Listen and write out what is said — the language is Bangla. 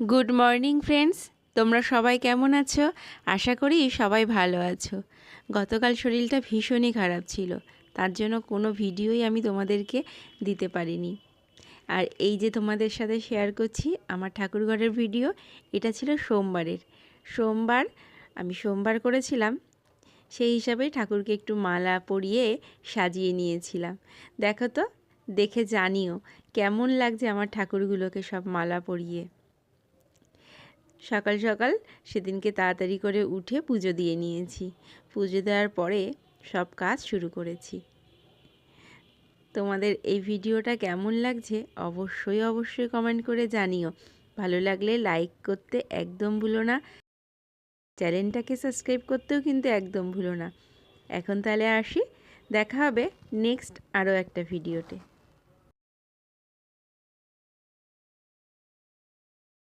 গুড মর্নিং ফ্রেন্ডস তোমরা সবাই কেমন আছো? আশা করি সবাই ভালো আছো। গতকাল শরীরটা ভীষণই খারাপ ছিল। তার জন্য কোনো ভিডিওই আমি তোমাদেরকে দিতে পারিনি। আর এই যে তোমাদের সাথে শেয়ার করছি, আমার ঠাকুরঘরের ভিডিও এটা ছিল সোমবারের। সোমবার, আমি সোমবার করেছিলাম, সেই হিসাবে ঠাকুরকে একটু মালা পরিয়ে সাজিয়ে নিয়েছিলাম। দেখো তো, দেখে জানিও, কেমন লাগছে আমার ঠাকুরগুলোকে সব মালা পরিয়ে? সকাল সকাল সেদিনকে তাড়াতাড়ি করে উঠে পুজো দিয়ে নিয়েছি। পুজো দেওয়ার পরে সব কাজ শুরু করেছি। তোমাদের এই ভিডিওটা কেমন লাগছে অবশ্যই অবশ্যই কমেন্ট করে জানিও। ভালো লাগলে লাইক করতে একদম ভুলো না। চ্যানেলটাকে সাবস্ক্রাইব করতেও কিন্তু একদম ভুলো না। এখন তাহলে আসি। দেখা হবে নেক্সট আরও একটা ভিডিওতে।